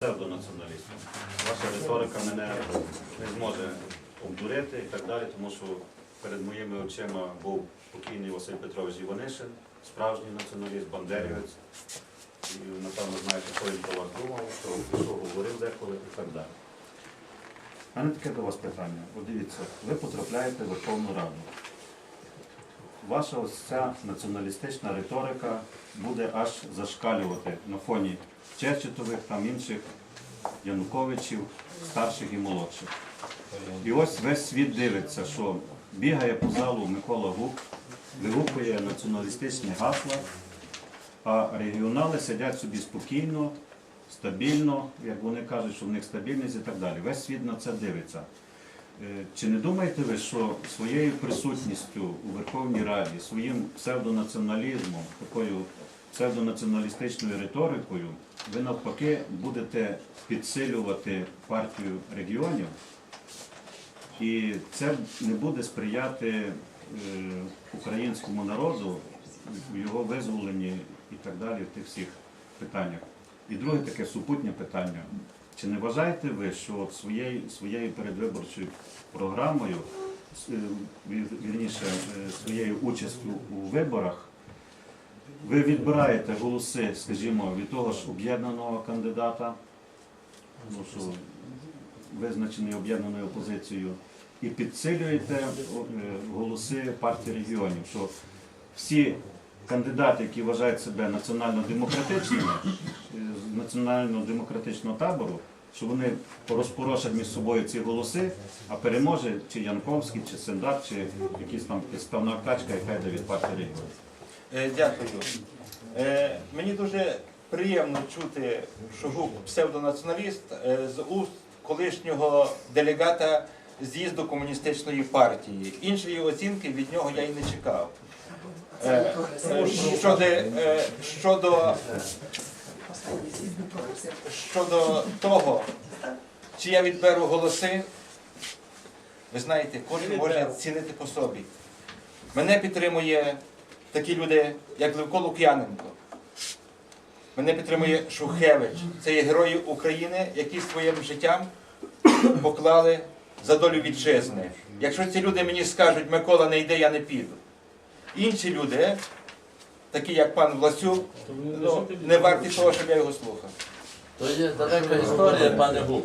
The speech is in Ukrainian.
псевдонаціоналістом. Ваша риторика мене не зможе обдурити і так далі, тому що перед моїми очима був покійний Василь Петрович Іванишин, справжній націоналіст, бандерівець. І, напевно, знаєте, що він про вас думав, що, що говорив деколи і так далі. У мене таке до вас питання. От дивіться, ви потрапляєте в Верховну Раду. Ваша ось ця націоналістична риторика буде аж зашкалювати на фоні Черчетових, там інших Януковичів, старших і молодших. І ось весь світ дивиться, що бігає по залу Микола Гук, вигукує націоналістичні гасла, а регіонали сидять собі спокійно, стабільно, як вони кажуть, що в них стабільність і так далі. Весь світ на це дивиться. Е, Чи не думаєте ви, що своєю присутністю у Верховній Раді, своїм псевдонаціоналізмом, такою псевдонаціоналістичною риторикою, ви навпаки будете підсилювати партію регіонів, і це не буде сприяти е, українському народу в його визволенні і так далі в тих всіх питаннях. І друге таке супутнє питання. Чи не вважаєте ви, що от своєю, своєю передвиборчою програмою, е, вір- вірніше, е, своєю участю у виборах, ви відбираєте голоси, скажімо, від того ж об'єднаного кандидата, ну, що визначений об'єднаною опозицією, і підсилюєте е, голоси партії регіонів, що всі кандидати, які вважають себе національно-демократичними, е, з національно-демократичного табору, що вони розпорошать між собою ці голоси, а переможе чи Янковський, чи Сендак, чи якась там підставна качка, яка йде від партії регіонів. Е, Дякую. Е, Мені дуже приємно чути, що Гук псевдонаціоналіст з уст колишнього делегата з'їзду комуністичної партії. Іншої оцінки від нього я і не чекав. Е, Щодо, е, щодо, щодо того, чи я відберу голоси, ви знаєте, кожен може цінити по собі. Мене підтримує такі люди, як Левко Лук'яненко. Мене підтримує Шухевич. Це є герої України, які своїм життям поклали за долю вітчизни. Якщо ці люди мені скажуть, Микола не йде, я не піду. Інші люди, такі як пан Власюк, ну, не варті того, щоб я його слухав. То є далека історія, пане Гук.